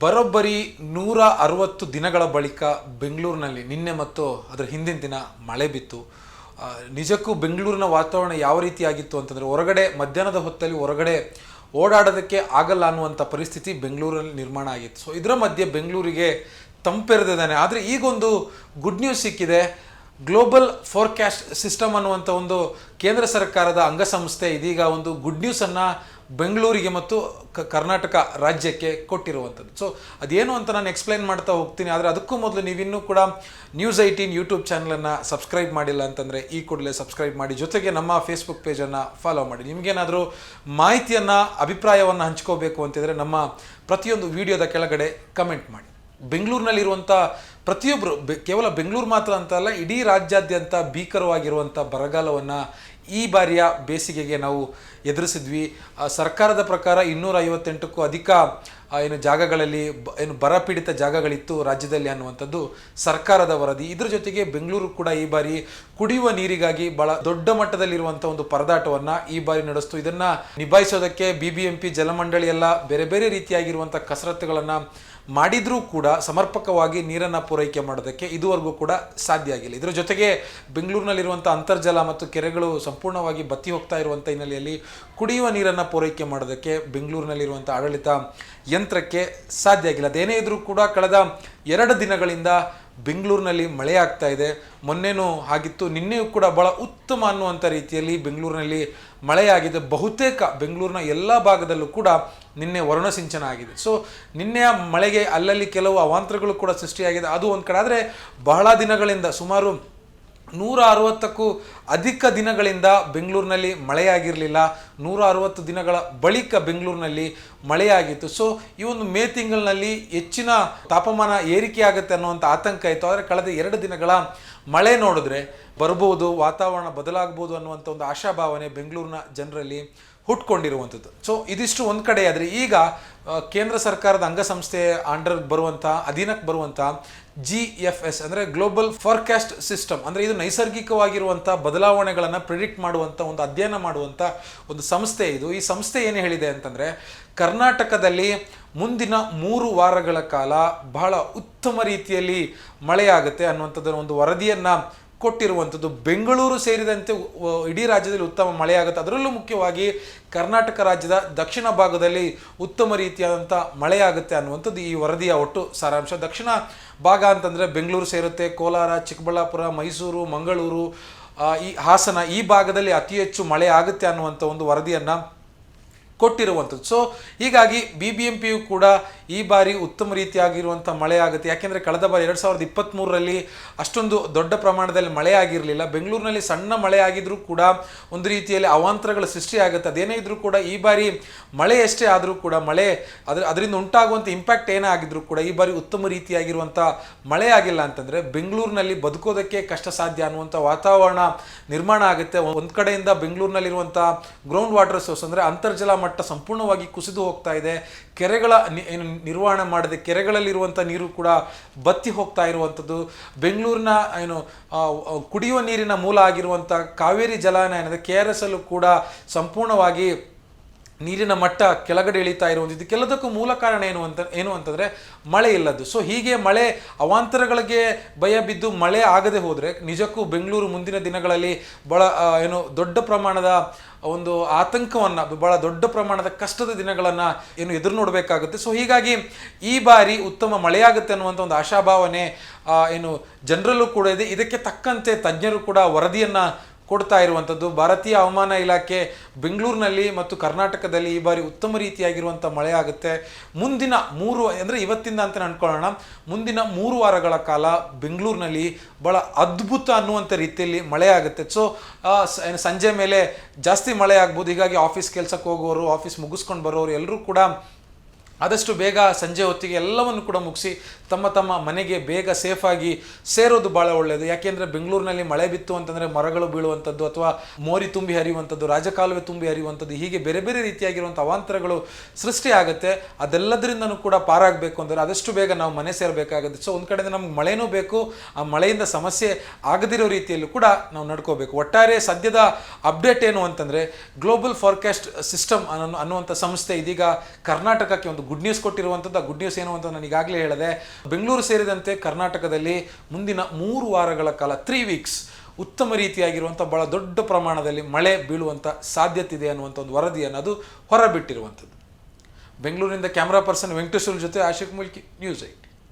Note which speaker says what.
Speaker 1: ಬರೋಬ್ಬರಿ ನೂರ ಅರವತ್ತು ದಿನಗಳ ಬಳಿಕ ಬೆಂಗಳೂರಿನಲ್ಲಿ ನಿನ್ನೆ ಮತ್ತು ಅದರ ಹಿಂದಿನ ದಿನ ಮಳೆ ಬಿತ್ತು. ನಿಜಕ್ಕೂ ಬೆಂಗಳೂರಿನ ವಾತಾವರಣ ಯಾವ ರೀತಿಯಾಗಿತ್ತು ಅಂತಂದರೆ ಹೊರಗಡೆ ಮಧ್ಯಾಹ್ನದ ಹೊತ್ತಲ್ಲಿ ಹೊರಗಡೆ ಓಡಾಡೋದಕ್ಕೆ ಆಗಲ್ಲ ಅನ್ನುವಂಥ ಪರಿಸ್ಥಿತಿ ಬೆಂಗಳೂರಲ್ಲಿ ನಿರ್ಮಾಣ ಆಗಿತ್ತು. ಸೊ ಇದರ ಮಧ್ಯೆ ಬೆಂಗಳೂರಿಗೆ ತಂಪೆರೆದಿದ್ದಾನೆ. ಆದರೆ ಈಗೊಂದು ಗುಡ್ ನ್ಯೂಸ್ ಸಿಕ್ಕಿದೆ. ಗ್ಲೋಬಲ್ ಫೋರ್ಕ್ಯಾಸ್ಟ್ ಸಿಸ್ಟಮ್ ಅನ್ನುವಂಥ ಒಂದು ಕೇಂದ್ರ ಸರ್ಕಾರದ ಅಂಗಸಂಸ್ಥೆ ಇದೀಗ ಒಂದು ಗುಡ್ ನ್ಯೂಸನ್ನು ಬೆಂಗಳೂರಿಗೆ ಮತ್ತು ಕರ್ನಾಟಕ ರಾಜ್ಯಕ್ಕೆ ಕೊಟ್ಟಿರುವಂಥದ್ದು. ಸೊ ಅದೇನು ಅಂತ ನಾನು ಎಕ್ಸ್ಪ್ಲೈನ್ ಮಾಡ್ತಾ ಹೋಗ್ತೀನಿ. ಆದರೆ ಅದಕ್ಕೂ ಮೊದಲು ನೀವಿನ್ನೂ ಕೂಡ ನ್ಯೂಸ್ ಐಟೀನ್ ಯೂಟ್ಯೂಬ್ ಚಾನಲನ್ನು ಸಬ್ಸ್ಕ್ರೈಬ್ ಮಾಡಿಲ್ಲ ಅಂತಂದರೆ ಈ ಕೂಡಲೇ ಸಬ್ಸ್ಕ್ರೈಬ್ ಮಾಡಿ. ಜೊತೆಗೆ ನಮ್ಮ ಫೇಸ್ಬುಕ್ ಪೇಜನ್ನು ಫಾಲೋ ಮಾಡಿ. ನಿಮಗೇನಾದರೂ ಮಾಹಿತಿಯನ್ನು, ಅಭಿಪ್ರಾಯವನ್ನು ಹಂಚ್ಕೋಬೇಕು ಅಂತಿದ್ರೆ ನಮ್ಮ ಪ್ರತಿಯೊಂದು ವಿಡಿಯೋದ ಕೆಳಗಡೆ ಕಮೆಂಟ್ ಮಾಡಿ. ಬೆಂಗಳೂರಿನಲ್ಲಿರುವಂಥ ಪ್ರತಿಯೊಬ್ಬರು ಬೆ ಕೇವಲ ಬೆಂಗಳೂರು ಮಾತ್ರ ಅಂತ ಅಲ್ಲ, ಇಡೀ ರಾಜ್ಯಾದ್ಯಂತ ಭೀಕರವಾಗಿರುವಂಥ ಬರಗಾಲವನ್ನು ಈ ಬಾರಿಯ ಬೇಸಿಗೆಗೆ ನಾವು ಎದುರಿಸಿದ್ವಿ. ಸರ್ಕಾರದ ಪ್ರಕಾರ ಇನ್ನೂರ ಐವತ್ತೆಂಟಕ್ಕೂ ಅಧಿಕ ಏನು ಜಾಗಗಳಲ್ಲಿ ಬ- ಏನು ಬರಪೀಡಿತ ಜಾಗಗಳಿತ್ತು ರಾಜ್ಯದಲ್ಲಿ ಅನ್ನುವಂಥದ್ದು ಸರ್ಕಾರದ ವರದಿ. ಇದ್ರ ಜೊತೆಗೆ ಬೆಂಗಳೂರು ಕೂಡ ಈ ಬಾರಿ ಕುಡಿಯುವ ನೀರಿಗಾಗಿ ಬಹಳ ದೊಡ್ಡ ಮಟ್ಟದಲ್ಲಿರುವಂಥ ಒಂದು ಪರದಾಟವನ್ನು ಈ ಬಾರಿ ನಡೆಸ್ತು. ಇದನ್ನು ನಿಭಾಯಿಸೋದಕ್ಕೆ ಬಿ ಬಿ ಎಂ ಪಿ ಜಲಮಂಡಳಿ ಬೇರೆ ಬೇರೆ ರೀತಿಯಾಗಿರುವಂಥ ಕಸರತ್ತುಗಳನ್ನು ಮಾಡಿದ್ರೂ ಕೂಡ ಸಮರ್ಪಕವಾಗಿ ನೀರನ್ನು ಪೂರೈಕೆ ಮಾಡೋದಕ್ಕೆ ಇದುವರೆಗೂ ಕೂಡ ಸಾಧ್ಯ ಆಗಿಲ್ಲ. ಇದರ ಜೊತೆಗೆ ಬೆಂಗಳೂರಿನಲ್ಲಿರುವಂಥ ಅಂತರ್ಜಲ ಮತ್ತು ಕೆರೆಗಳು ಸಂಪೂರ್ಣವಾಗಿ ಬತ್ತಿ ಹೋಗ್ತಾ ಇರುವಂಥ ಹಿನ್ನೆಲೆಯಲ್ಲಿ ಕುಡಿಯುವ ನೀರನ್ನು ಪೂರೈಕೆ ಮಾಡೋದಕ್ಕೆ ಬೆಂಗಳೂರಿನಲ್ಲಿರುವಂಥ ಆಡಳಿತ ಯಂತ್ರಕ್ಕೆ ಸಾಧ್ಯ ಆಗಿಲ್ಲ. ಅದೇನೇ ಇದ್ರೂ ಕೂಡ ಕಳೆದ ಎರಡು ದಿನಗಳಿಂದ ಬೆಂಗಳೂರಿನಲ್ಲಿ ಮಳೆ ಆಗ್ತಾ ಇದೆ. ಮೊನ್ನೆನೂ ಆಗಿತ್ತು, ನಿನ್ನೆಯೂ ಕೂಡ ಭಾಳ ಉತ್ತಮ ಅನ್ನುವಂಥ ರೀತಿಯಲ್ಲಿ ಬೆಂಗಳೂರಿನಲ್ಲಿ ಮಳೆಯಾಗಿದೆ. ಬಹುತೇಕ ಬೆಂಗಳೂರಿನ ಎಲ್ಲ ಭಾಗದಲ್ಲೂ ಕೂಡ ನಿನ್ನೆ ವರ್ಣಸಿಂಚನ ಆಗಿದೆ. ಸೊ ನಿನ್ನೆಯ ಮಳೆಗೆ ಅಲ್ಲಲ್ಲಿ ಕೆಲವು ಅವಾಂತರಗಳು ಕೂಡ ಸೃಷ್ಟಿಯಾಗಿದೆ. ಅದು ಒಂದು ಕಡೆ ಆದರೆ ಬಹಳ ದಿನಗಳಿಂದ ಸುಮಾರು ನೂರ ಅರವತ್ತಕ್ಕೂ ಅಧಿಕ ದಿನಗಳಿಂದ ಬೆಂಗಳೂರಿನಲ್ಲಿ ಮಳೆಯಾಗಿರಲಿಲ್ಲ. ನೂರ ಅರವತ್ತು ದಿನಗಳ ಬಳಿಕ ಬೆಂಗಳೂರಿನಲ್ಲಿ ಮಳೆಯಾಗಿತ್ತು. ಸೊ ಈ ಒಂದು ಮೇ ತಿಂಗಳಿನಲ್ಲಿ ಹೆಚ್ಚಿನ ತಾಪಮಾನ ಏರಿಕೆ ಆಗುತ್ತೆ ಅನ್ನುವಂಥ ಆತಂಕ ಇತ್ತು. ಆದರೆ, ಕಳೆದ ಎರಡು ದಿನಗಳ ಮಳೆ ನೋಡಿದ್ರೆ ಬರ್ಬೋದು ವಾತಾವರಣ ಬದಲಾಗ್ಬೋದು ಅನ್ನುವಂಥ ಒಂದು ಆಶಾಭಾವನೆ ಬೆಂಗಳೂರಿನ ಜನರಲ್ಲಿ ಹುಟ್ಕೊಂಡಿರುವಂಥದ್ದು. ಸೊ ಇದಿಷ್ಟು ಒಂದು ಕಡೆ ಆದರೆ ಈಗ ಕೇಂದ್ರ ಸರ್ಕಾರದ ಅಂಗಸಂಸ್ಥೆ ಅಂಡರ್ ಬರುವಂಥ, ಅಧೀನಕ್ಕೆ ಬರುವಂಥ ಜಿ ಎಫ್ ಎಸ್ ಅಂದರೆ ಗ್ಲೋಬಲ್ ಫಾರ್ಕ್ಯಾಸ್ಟ್ ಸಿಸ್ಟಮ್ ಅಂದರೆ ಇದು ನೈಸರ್ಗಿಕವಾಗಿರುವಂಥ ಬದಲಾವಣೆಗಳನ್ನು ಪ್ರಿಡಿಕ್ಟ್ ಮಾಡುವಂಥ ಒಂದು ಅಧ್ಯಯನ ಮಾಡುವಂಥ ಒಂದು ಸಂಸ್ಥೆ ಇದು. ಈ ಸಂಸ್ಥೆ ಏನು ಹೇಳಿದೆ ಅಂತಂದರೆ ಕರ್ನಾಟಕದಲ್ಲಿ ಮುಂದಿನ ಮೂರು ವಾರಗಳ ಕಾಲ ಬಹಳ ಉತ್ತಮ ರೀತಿಯಲ್ಲಿ ಮಳೆಯಾಗುತ್ತೆ ಅನ್ನುವಂಥದ್ದನ್ನು ಒಂದು ವರದಿಯನ್ನು ಕೊಟ್ಟಿರುವಂಥದ್ದು. ಬೆಂಗಳೂರು ಸೇರಿದಂತೆ ಇಡೀ ರಾಜ್ಯದಲ್ಲಿ ಉತ್ತಮ ಮಳೆಯಾಗುತ್ತೆ. ಅದರಲ್ಲೂ ಮುಖ್ಯವಾಗಿ ಕರ್ನಾಟಕ ರಾಜ್ಯದ ದಕ್ಷಿಣ ಭಾಗದಲ್ಲಿ ಉತ್ತಮ ರೀತಿಯಾದಂಥ ಮಳೆಯಾಗುತ್ತೆ ಅನ್ನುವಂಥದ್ದು ಈ ವರದಿಯ ಒಟ್ಟು ಸಾರಾಂಶ. ದಕ್ಷಿಣ ಭಾಗ ಅಂತಂದರೆ ಬೆಂಗಳೂರು ಸೇರುತ್ತೆ, ಕೋಲಾರ, ಚಿಕ್ಕಬಳ್ಳಾಪುರ, ಮೈಸೂರು, ಮಂಗಳೂರು ಈ ಹಾಸನ ಈ ಭಾಗದಲ್ಲಿ ಅತಿ ಹೆಚ್ಚು ಮಳೆ ಆಗುತ್ತೆ ಅನ್ನುವಂಥ ಒಂದು ವರದಿಯನ್ನು ಕೊಟ್ಟಿರುವಂಥದ್ದು. ಸೊ ಹೀಗಾಗಿ ಬಿ ಬಿ ಎಂ ಪಿಯು ಕೂಡ ಈ ಬಾರಿ ಉತ್ತಮ ರೀತಿಯಾಗಿರುವಂಥ ಮಳೆ ಆಗುತ್ತೆ. ಯಾಕೆಂದರೆ ಕಳೆದ ಬಾರಿ ಎರಡು ಸಾವಿರದ ಇಪ್ಪತ್ತ್ಮೂರರಲ್ಲಿ ಅಷ್ಟೊಂದು ದೊಡ್ಡ ಪ್ರಮಾಣದಲ್ಲಿ ಮಳೆ ಆಗಿರಲಿಲ್ಲ. ಬೆಂಗಳೂರಿನಲ್ಲಿ ಸಣ್ಣ ಮಳೆ ಆಗಿದ್ರೂ ಕೂಡ ಒಂದು ರೀತಿಯಲ್ಲಿ ಅವಾಂತರಗಳು ಸೃಷ್ಟಿಯಾಗುತ್ತೆ ಅದೇನೇ ಇದ್ರೂ ಕೂಡ ಈ ಬಾರಿ ಮಳೆ ಎಷ್ಟೇ ಆದರೂ ಕೂಡ ಮಳೆ ಅದ್ರ ಅದರಿಂದ ಉಂಟಾಗುವಂಥ ಇಂಪ್ಯಾಕ್ಟ್ ಏನೇ ಆಗಿದ್ರೂ ಕೂಡ ಈ ಬಾರಿ ಉತ್ತಮ ರೀತಿಯಾಗಿರುವಂಥ ಮಳೆ ಆಗಿಲ್ಲ ಅಂತಂದರೆ ಬೆಂಗಳೂರಿನಲ್ಲಿ ಬದುಕೋದಕ್ಕೆ ಕಷ್ಟ ಸಾಧ್ಯ ಅನ್ನುವಂಥ ವಾತಾವರಣ ನಿರ್ಮಾಣ ಆಗುತ್ತೆ. ಒಂದು ಕಡೆಯಿಂದ ಬೆಂಗಳೂರಿನಲ್ಲಿರುವಂಥ ಗ್ರೌಂಡ್ ವಾಟರ್ ಸೋರ್ಸ್ ಅಂದರೆ ಅಂತರ್ಜಲ ಮಟ್ಟ ಸಂಪೂರ್ಣವಾಗಿ ಕುಸಿದು ಹೋಗ್ತಾ ಇದೆ. ಕೆರೆಗಳ ಏನು, ನಿರ್ವಹಣೆ ಮಾಡದೆ ಕೆರೆಗಳಲ್ಲಿರುವಂಥ ನೀರು ಕೂಡ ಬತ್ತಿ ಹೋಗ್ತಾ ಇರುವಂಥದ್ದು. ಬೆಂಗಳೂರಿನ, ಏನು ಕುಡಿಯುವ ನೀರಿನ ಮೂಲ ಆಗಿರುವಂಥ ಕಾವೇರಿ ಜಲಾನಯನದ ಕೆ ಆರ್ ಎಸ್ ಅಲ್ಲೂ ಕೂಡ ಸಂಪೂರ್ಣವಾಗಿ ನೀರಿನ ಮಟ್ಟ ಕೆಳಗಡೆ ಇಳಿತಾ ಇರುವಂಥ ಇದಕ್ಕೆಲ್ಲದಕ್ಕೂ ಮೂಲ ಕಾರಣ ಏನು ಅಂತ, ಏನು ಅಂತಂದರೆ ಮಳೆ ಇಲ್ಲದ್ದು. ಸೊ ಹೀಗೆ ಮಳೆ ಅವಾಂತರಗಳಿಗೆ ಭಯ ಬಿದ್ದು ಮಳೆ ಆಗದೆ ಹೋದರೆ, ನಿಜಕ್ಕೂ ಬೆಂಗಳೂರು ಮುಂದಿನ ದಿನಗಳಲ್ಲಿ ಭಾಳ ಏನು ದೊಡ್ಡ ಪ್ರಮಾಣದ ಒಂದು ಆತಂಕವನ್ನು, ಬಹಳ ದೊಡ್ಡ ಪ್ರಮಾಣದ ಕಷ್ಟದ ದಿನಗಳನ್ನು ಏನು ಎದುರು ನೋಡಬೇಕಾಗುತ್ತೆ. ಸೊ ಹೀಗಾಗಿ ಈ ಬಾರಿ ಉತ್ತಮ ಮಳೆಯಾಗುತ್ತೆ ಅನ್ನುವಂಥ ಒಂದು ಆಶಾಭಾವನೆ ಏನು ಜನರಲ್ಲೂ ಕೂಡ ಇದೆ. ಇದಕ್ಕೆ ತಕ್ಕಂತೆ ತಜ್ಞರು ಕೂಡ ವರದಿಯನ್ನು ಕೊಡ್ತಾ ಇರುವಂಥದ್ದು. ಭಾರತೀಯ ಹವಾಮಾನ ಇಲಾಖೆ ಬೆಂಗಳೂರಿನಲ್ಲಿ ಮತ್ತು ಕರ್ನಾಟಕದಲ್ಲಿ ಈ ಬಾರಿ ಉತ್ತಮ ರೀತಿಯಾಗಿರುವಂಥ ಮಳೆ ಆಗುತ್ತೆ ಮುಂದಿನ ಮೂರು, ಅಂದರೆ ಇವತ್ತಿಂದ ಅಂತ ಅಂದ್ಕೊಳ್ಳೋಣ. ಮುಂದಿನ ಮೂರು ವಾರಗಳ ಕಾಲ ಬೆಂಗಳೂರಿನಲ್ಲಿ ಭಾಳ ಅದ್ಭುತ ಅನ್ನುವಂಥ ರೀತಿಯಲ್ಲಿ ಮಳೆ ಆಗುತ್ತೆ ಸೊ, ಸಂಜೆ ಮೇಲೆ ಜಾಸ್ತಿ ಮಳೆ ಆಗ್ಬೋದು. ಹೀಗಾಗಿ ಆಫೀಸ್ ಕೆಲಸಕ್ಕೆ ಹೋಗೋರು ಆಫೀಸ್ ಮುಗಿಸ್ಕೊಂಡು ಬರೋರು ಎಲ್ಲರೂ ಕೂಡ ಆದಷ್ಟು ಬೇಗ ಸಂಜೆ ಹೊತ್ತಿಗೆ ಎಲ್ಲವನ್ನು ಕೂಡ ಮುಗಿಸಿ ತಮ್ಮ ತಮ್ಮ ಮನೆಗೆ ಬೇಗ ಸೇಫಾಗಿ ಸೇರೋದು ಭಾಳ ಒಳ್ಳೆಯದು ಯಾಕೆಂದರೆ ಬೆಂಗಳೂರಿನಲ್ಲಿ ಮಳೆ ಬಿತ್ತು ಅಂತಂದರೆ ಮರಗಳು ಬೀಳುವಂಥದ್ದು ಅಥವಾ ಮೋರಿ ತುಂಬಿ ಹರಿಯುವಂಥದ್ದು, ರಾಜಕಾಲುವೆ ತುಂಬಿ ಹರಿಯುವಂಥದ್ದು, ಹೀಗೆ ಬೇರೆ ಬೇರೆ ರೀತಿಯಾಗಿರುವಂಥ ಅವಾಂತರಗಳು ಸೃಷ್ಟಿ ಆಗುತ್ತೆ. ಅದೆಲ್ಲದರಿಂದನೂ ಕೂಡ ಪಾರಾಗಬೇಕು ಅಂದರೆ ಆದಷ್ಟು ಬೇಗ ನಾವು ಮನೆ ಸೇರಬೇಕಾಗುತ್ತೆ. ಸೊ ಒಂದು ಕಡೆಯಿಂದ ನಮ್ಗೆ ಮಳೆನೂ ಬೇಕು, ಆ ಮಳೆಯಿಂದ ಸಮಸ್ಯೆ ಆಗದಿರೋ ರೀತಿಯಲ್ಲೂ ಕೂಡ ನಾವು ನಡ್ಕೋಬೇಕು. ಒಟ್ಟಾರೆ ಸದ್ಯದ ಅಪ್ಡೇಟ್ ಏನು ಅಂತಂದರೆ ಗ್ಲೋಬಲ್ ಫಾರ್ಕಾಸ್ಟ್ ಸಿಸ್ಟಮ್ ಅನ್ನೋ ಅನ್ನುವಂಥ ಸಂಸ್ಥೆ ಇದೀಗ ಕರ್ನಾಟಕಕ್ಕೆ ಒಂದು ಗುಡ್ ನ್ಯೂಸ್ ಕೊಟ್ಟಿರುವಂಥದ್ದು, ಆ ಗುಡ್ ನ್ಯೂಸ್ ಏನು ಅಂತ ನಾನು ಈಗಾಗಲೇ ಹೇಳಿದೆ, ಬೆಂಗಳೂರು ಸೇರಿದಂತೆ ಕರ್ನಾಟಕದಲ್ಲಿ ಮುಂದಿನ ಮೂರು ವಾರಗಳ ಕಾಲ ತ್ರೀ ವೀಕ್ಸ್ ಉತ್ತಮ ರೀತಿಯಾಗಿರುವಂಥ ಬಹಳ ದೊಡ್ಡ ಪ್ರಮಾಣದಲ್ಲಿ ಮಳೆ ಬೀಳುವಂಥ ಸಾಧ್ಯತೆ ಇದೆ ಅನ್ನುವಂಥ ಒಂದು ವರದಿಯನ್ನು ಅದು ಹೊರಬಿಟ್ಟಿರುವಂಥದ್ದು. ಬೆಂಗಳೂರಿನಿಂದ ಕ್ಯಾಮ್ರಾ ಪರ್ಸನ್ ವೆಂಕಟೇಶ್ವರ ಜೊತೆ ಆಶಿಕ್ ಮುಲ್ಕಿ ನ್ಯೂಸ್ ಐ.